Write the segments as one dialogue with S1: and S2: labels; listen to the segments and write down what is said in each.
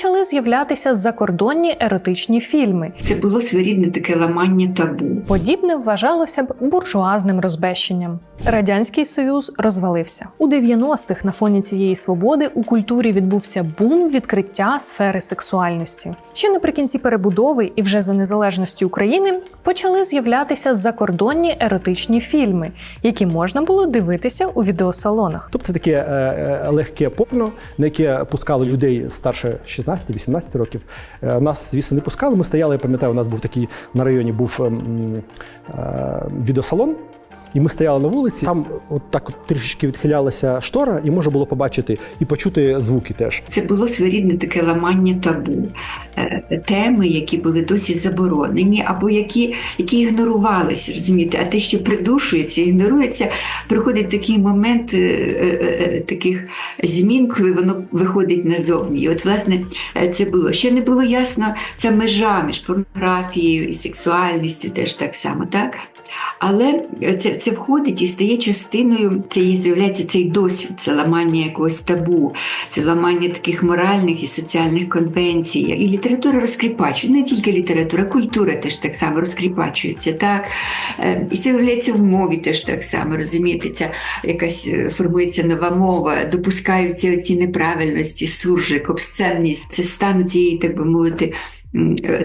S1: почали з'являтися закордонні еротичні фільми.
S2: Це було своєрідне таке ламання табу.
S1: Подібне вважалося б буржуазним розбещенням. Радянський Союз розвалився у 90-х На фоні цієї свободи у культурі відбувся бум відкриття сфери сексуальності. Ще наприкінці перебудови і вже за незалежності України почали з'являтися закордонні еротичні фільми, які можна було дивитися у відеосалонах.
S3: Тобто це таке е, е, легке порно, на яке пускали людей старше 16-18 років. Е, Нас, звісно, не пускали. Ми стояли, я пам'ятаю, у нас був такий на районі був ем, е, відеосалон. І ми стояли на вулиці, там от так от трішечки відхилялася штора, і можна було побачити і почути звуки теж.
S2: Це було своєрідне таке ламання табу. Е, Теми, які були досі заборонені, або які, які ігнорувалися, розумієте, а те, що придушується, ігнорується, приходить такий момент е, е, е, таких змін, коли воно виходить назовні. І от, власне, це було. Ще не було ясно ця межа між порнографією і сексуальністю, теж так само, так? Але це, це входить і стає частиною, і з'являється цей досвід, це ламання якогось табу, це ламання таких моральних і соціальних конвенцій. І література розкріпачує, не тільки література, культура теж так само розкріпачується. Так? Е, І це виявляється в мові теж так само, розумієте, ця якась е, формується нова мова, допускаються ці неправильності, суржик, обсценність, це стан цієї, так би мовити,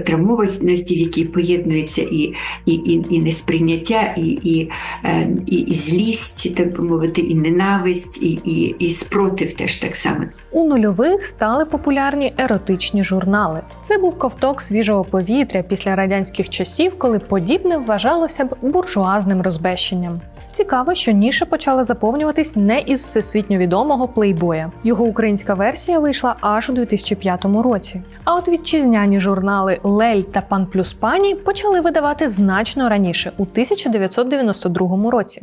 S2: травмованості, в якій поєднується і, і, і, і несприйняття, і, і, е, і, і злість, так би мовити, і ненависть, і, і, і спротив теж так само.
S1: У нульових стали популярні еротичні журнали. Це був ковток свіжого повітря після радянських часів, коли подібне вважалося б буржуазним розбещенням. Цікаво, що ніша почала заповнюватись не із всесвітньо відомого плейбоя. Його українська версія вийшла аж у 2005 році. А от вітчизняні журнали Лель та Пан Плюс Пані почали видавати значно раніше, у 1992 році.